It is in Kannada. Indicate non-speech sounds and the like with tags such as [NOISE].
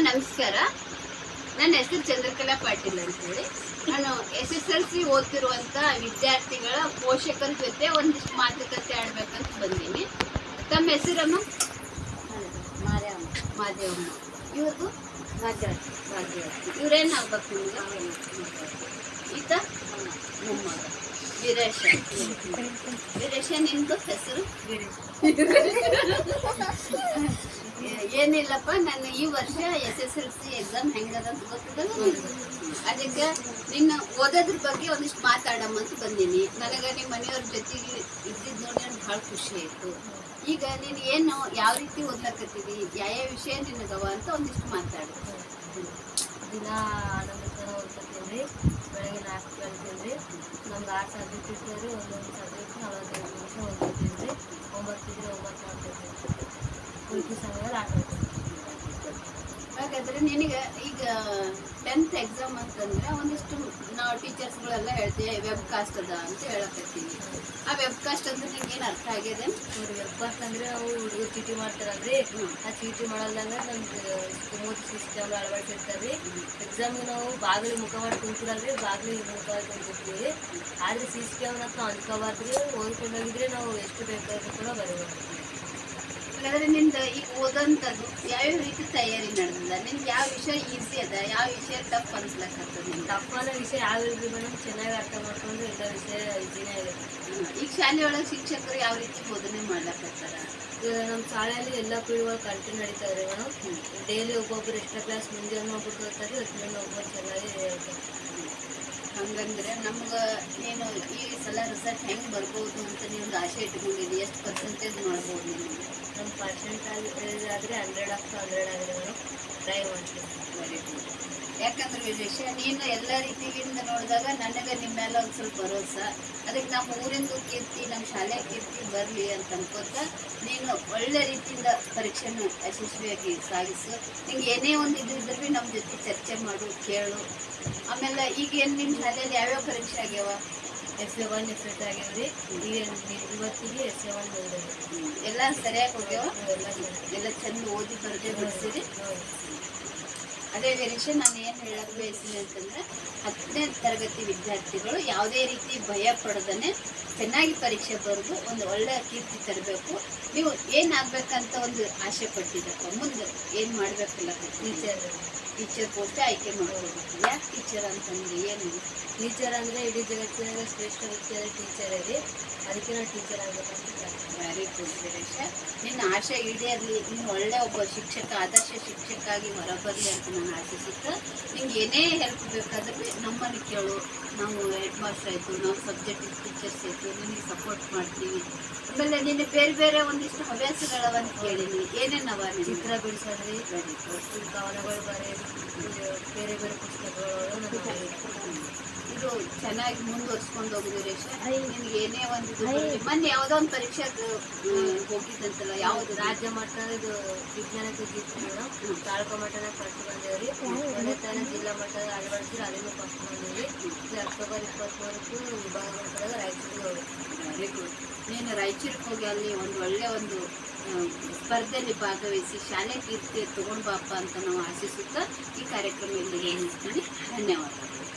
ನಮಸ್ಕಾರ. ನನ್ನ ಹೆಸರು ಚಂದ್ರಕಲಾ ಪಾಟೀಲ್ ಅಂತೇಳಿ. ನಾನು ಎಸ್ ಎಸ್ ಎಲ್ ಸಿ ಓದ್ತಿರುವಂತ ವಿದ್ಯಾರ್ಥಿಗಳ ಪೋಷಕರ ಜೊತೆ ಒಂದಿಷ್ಟು ಮಾತುಕತೆ ಆಡ್ಬೇಕಂತ ಬಂದೀನಿ. ತಮ್ಮ ಹೆಸರಮ್ಮ? ಮಾದೇವಮ್ಮ. ಮಾದೇವಮ್ಮ. ಇವ್ರದ್ದು ಭಾಗ್ಯವತಿ. ಇವ್ರೇನ್ ಆಗ್ಬೇಕು ನಿಮ್ಗೆ? ಈತ? ಮೊಮ್ಮಗ ವೀರೇಶ. ವೀರೇಶ ನಿಮ್ದು ಹೆಸರು? [LAUGHS] ಏನಿಲ್ಲಪ್ಪ, ನಾನು ಈ ವರ್ಷ S S L C exam ಹೆಂಗದ ಅಂತ ಗೊತ್ತಿಲ್ಲ ಅದಕ್ಕೆ ನಿನ್ನ ಓದೋದ್ರ ಬಗ್ಗೆ ಒಂದಿಷ್ಟು ಮಾತಾಡಮ್ಮ ಅಂತ ಬಂದೀನಿ. ನನಗೆ ನಿಮ್ಮ ಮನೆಯವ್ರ ಜೊತೆಗೆ ಇದ್ದಿದ್ದು ನೋಡಿ ನನಗೆ ಭಾಳ ಖುಷಿ ಆಯಿತು. ಈಗ ನೀನು ಏನು ಯಾವ ರೀತಿ ಓದ್ಲಕತ್ತೀವಿ ಯಾವ ವಿಷಯ ನಿನಗವ ಅಂತ ಒಂದಿಷ್ಟು ಮಾತಾಡು. ದಿನ ಜನ ಓದ್ಕೊತೀನಿ ಬೆಳಗ್ಗೆ ನಾಲ್ಕು ಕೇಳ್ತೀನಿ ನಮ್ದು ಆರು ಸಬ್ಜೆಕ್ಟ್ ರೀ ಒಂದೊಂದು ಸಬ್ಜೆಕ್ಟ್ ನಲವತ್ತೈದು ನಿಮಿಷ ಓದ್ಕೊತೀನಿ ರೀ ಒಂಬತ್ತಿದ್ರೆ ಒಂಬತ್ತು ಮಾಡ್ಕೊತೀನಿ ಉಳಿದ ಸಮಯ ಆಟ ಹಾಗಾದ್ರೆ ನಿನಗೆ ಈಗ ಟೆಂತ್ ಎಕ್ಸಾಮ್ ಅಂತಂದ್ರೆ ಒಂದಿಷ್ಟು ನಾವು ಟೀಚರ್ಸ್ಗಳೆಲ್ಲ ಹೇಳ್ತೀವಿ ವೆಬ್ ಕಾಸ್ಟ್ ಅದ ಅಂತ ಹೇಳಕತ್ತೀವಿ. ಆ ವೆಬ್ ಕಾಸ್ಟ್ ಅಂದ್ರೆ ನಿಂಗೆ ಏನು ಅರ್ಥ ಆಗಿದೆ ನೋಡಿ ವೆಬ್ ಕಾಸ್ಟ್ ಅಂದ್ರೆ ಅವು ಹುಡುಗರು ಚೀಟಿ ಮಾಡ್ತಾರಲ್ರಿ. ಆ ಚೀಟಿ ಮಾಡಲ್ದಂಗ ನಮ್ದು ಸ್ಮೂತ್ ಸಿಸ್ಟಮ್ ಅಳವಡಿಸಿರ್ತಾರೆ ಎಕ್ಸಾಮ್ ನಾವು ಬಾಗಿಲು ಮುಖ ಮಾಡಿ ಕುಂತಿರಲ್ರಿ ಬಾಗಿಲು ಮುಖ ಮಾಡಿ ಕುಂತಿರ್ತೀವಿ ಆದ್ರೆ ಸಿ ಸಿ ಕ್ಯಾಮ್ರಾ ನಾವು ಅಂದ್ಕೋಬಾರ್ದ್ರಿ ಓದ್ಕೊಂಡೋಗಿದ್ರೆ ನಾವು ಎಷ್ಟು ಬೇಕಾದ್ರೂ ಕೂಡ ಬರೀಬೋದು. ಹಾಗಾದ್ರೆ ನಿಂದ ಈಗ ಓದೋಂಥದ್ದು ಯಾವ್ಯಾವ ರೀತಿ ತಯಾರಿ ನಡೆದಿಲ್ಲ ನಿನ್ಗೆ ಯಾವ ವಿಷಯ ಈಸಿ ಅದ? ಯಾವ ವಿಷಯ ಟಫ್ ಅನ್ಸ್ಲಕತ್ತದ ನಿಂಗೆ ತಪ್ಪಾದ ವಿಷಯ ಯಾವ ಇರ್ಲಿ ಮೇಡಮ್ ಚೆನ್ನಾಗಿ ಅರ್ಥ ಮಾಡ್ಕೊಂಡು ಎಲ್ಲ ವಿಷಯ ಈಸಿನೇ ಇರುತ್ತೆ. ಈಗ ಶಾಲೆಯೊಳಗೆ ಶಿಕ್ಷಕರು ಯಾವ ರೀತಿ ಬೋಧನೆ ಮಾಡ್ಲಾಕತ್ತಾರ? ಈಗ ನಮ್ಮ ಶಾಲೆಯಲ್ಲಿ ಎಲ್ಲ ಪೀಳಿಗಳು ಕಂಟಿನ್ಯೂ ನಡೀತಾ ಇದೆ ಮೇಡಮ್ ಡೈಲಿ ಒಬ್ಬೊಬ್ರು ಎಕ್ಸ್ಟ್ರಾ ಕ್ಲಾಸ್ ಮುಂಜಾನೆ ಒಬ್ಬರು ಬರ್ತಾರೆ ಹೊತ್ತಿನ ಒಬ್ಬರು ಚೆನ್ನಾಗಿ ಹೇಳ್ತಾರೆ ಹಂಗಂದ್ರೆ ನಮ್ಗೆ ಏನು ಈ ಸಲ ರಿಸಲ್ಟ್ ಹೆಂಗೆ ಬರ್ಬೋದು ಅಂತ ನೀವು ಆಸೆ ಇಟ್ಕೊಂಡಿದ್ದಿ ಎಷ್ಟು ಪರ್ಸೆಂಟೇಜ್ ಮಾಡ್ಬೋದು ನೀವು? ಆದರೆ ಆಫ್ ಟ್ರೈ ಯಾಕಂದ್ರೆ ವಿಶೇಷ ನೀನು ಎಲ್ಲ ರೀತಿಯಿಂದ ನೋಡಿದಾಗ ನನಗೆ ನಿಮ್ಮ ಮೇಲೆ ಒಂದು ಸ್ವಲ್ಪ ಭರೋಸೆ. ಅದಕ್ಕೆ ನಮ್ಮ ಊರಿಂದ ಕೀರ್ತಿ, ನಮ್ಮ ಶಾಲೆ ಕೀರ್ತಿ ಬರಲಿ ಅಂತ ಅನ್ಕೋತ ನೀನು ಒಳ್ಳೆ ರೀತಿಯಿಂದ ಪರೀಕ್ಷೆನ ಯಶಸ್ವಿಯಾಗಿ ಸಾಗಿಸು. ನಿಂಗೆ ಏನೇ ಒಂದು ಇದ್ರೂ ಭೀ ನಮ್ಮ ಜೊತೆ ಚರ್ಚೆ ಮಾಡು, ಕೇಳು. ಆಮೇಲೆ ಈಗ ಏನು ನಿಮ್ಮ ಶಾಲೆಯಲ್ಲಿ ಯಾವ್ಯಾವ ಪರೀಕ್ಷೆ ಆಗ್ಯಾವ? S A one, S at ಆಗ್ಯಾವ್ರಿ ಈಗ ಇವತ್ತಿಗೆ ಎಸ್ ಎ ಒನ್ ಎಲ್ಲ ಸರಿಯಾಗಿ ಹೋಗ್ಯಾವ? ಎಲ್ಲ ಚಂದ ಓದಿ ಬರದೆ ಅದೇ ವಿರೇಶ ನಾನು ಏನು ಹೇಳಕ್ ಬಯಸ್ತೀನಿ ಅಂತಂದ್ರೆ, ಹತ್ತನೇ ತರಗತಿ ವಿದ್ಯಾರ್ಥಿಗಳು ಯಾವುದೇ ರೀತಿ ಭಯ ಪಡದನೆ ಚೆನ್ನಾಗಿ ಪರೀಕ್ಷೆ ಬರೆದು ಒಂದು ಒಳ್ಳೆ ಕೀರ್ತಿ ತರಬೇಕು. ನೀವು ಏನಾಗಬೇಕಂತ ಒಂದು ಆಸೆ ಪಟ್ಟಿದ್ದಪ್ಪ. ಮುಂದೆ ಏನು ಮಾಡ್ಬೇಕಲ್ಲ, ಟೀಚರ್ ಟೀಚರ್ ಪೋಸ್ಟ್ ಆಯ್ಕೆ ಮಾಡ್ಕೋಬೇಕು ಯಾಕೆ ಟೀಚರ್ ಅಂತಂದ್ರೆ ಏನು? ಟೀಚರ್ ಅಂದರೆ ಇಡೀ ಜಗತ್ತಿನಾಗ ಶ್ರೇಷ್ಠ ವ್ಯಕ್ತಿ ಅಂದರೆ ಟೀಚರ್ ಇದೆ ಅದಕ್ಕೆ ನಾವು ಟೀಚರ್ ಆಗಬೇಕು ಅಂತ ವೆರಿ ಗುಡ್ ವೀರೇಶ ನಿನ್ನ ಆಶೆ ಈಡೇರಲಿ ನೀನು ಒಳ್ಳೆ ಒಬ್ಬ ಶಿಕ್ಷಕ ಆದರ್ಶ ಶಿಕ್ಷಕ ಆಗಿ ಹೊರಬರಲಿ ಅಂತ ನಾನು ಆಶಿಸುತ್ತೆ ನಿಂಗೆ ಏನೇ ಹೆಲ್ಪ್ ಬೇಕಾದ್ರೆ ನಮ್ಮಲ್ಲಿ ಕೇಳು. ನಾವು ಹೆಡ್ ಮಾಸ್ಟರ್ ಆಯಿತು ನಾವು ಸಬ್ಜೆಕ್ಟ್ ಟೀಚರ್ಸ್ ಆಯಿತು ನಿನಗೆ ಸಪೋರ್ಟ್ ಮಾಡ್ತೀವಿ. ಆಮೇಲೆ ನಿನ್ನ ಬೇರೆ ಬೇರೆ ಒಂದಿಷ್ಟು ಹವ್ಯಾಸಗಳವ ಅಂತ ಕೇಳೀನಿ ಏನೇನವ ನಿನ್ನ ಚಿತ್ರ ಬಿಡಿಸೋದ್ರಿ. ಕವನಗಳು ಬರೆಯೋದು ಬೇರೆ ಬೇರೆ ಪುಸ್ತಕಗಳು ಚೆನ್ನಾಗಿ ಮುಂದುವರ್ಸ್ಕೊಂಡು ಹೋಗುದು ವೀರೇಶ ನಿನಗೆ ಏನೇ ಒಂದು. ಮೊನ್ನೆ ಯಾವುದೋ ಒಂದು ಪರೀಕ್ಷೆ ಹೋಗಿದ್ದಂತಲ್ಲ ಯಾವ್ದು? ರಾಜ್ಯ ಮಟ್ಟದ ಇದು ವಿಜ್ಞಾನ ತೆಗಿತ್ತು ಮೇಡಮ್ ತಾಲೂಕು ಮಟ್ಟನ ಫಸ್ಟ್ ಬಂದೇವ್ರಿ. ಒಂದೇ ತರ ಜಿಲ್ಲಾ ಮಟ್ಟದ ಅಳವಡಿಸಿ ಅದನ್ನು ಫಸ್ಟ್ ಬಂದೇವ್ರಿ. ಅಕ್ಟೋಬರ್ ಇಪ್ಪತ್ತ್ಮೂರಕ್ಕೂ ವಿಭಾಗ ಮಟ್ಟದ ರಾಯಚೂರಿಗೆ ಹೋಗಿ ವೆರಿ ಗುಡ್ ನೀನು ರಾಯಚೂರಿಗೆ ಹೋಗಿ ಅಲ್ಲಿ ಒಂದು ಒಳ್ಳೆ ಒಂದು ಸ್ಪರ್ಧೆಯಲ್ಲಿ ಭಾಗವಹಿಸಿ ಶಾಲೆ ಕೀರ್ತಿ ತಗೊಂಡು ಬಾಪ ಅಂತ ನಾವು ಆಶಿಸುತ್ತಾ ಈ ಕಾರ್ಯಕ್ರಮದಲ್ಲಿ ಏನಿಸ್ತೀನಿ ಧನ್ಯವಾದಗಳು. ಧನ್ಯವಾದ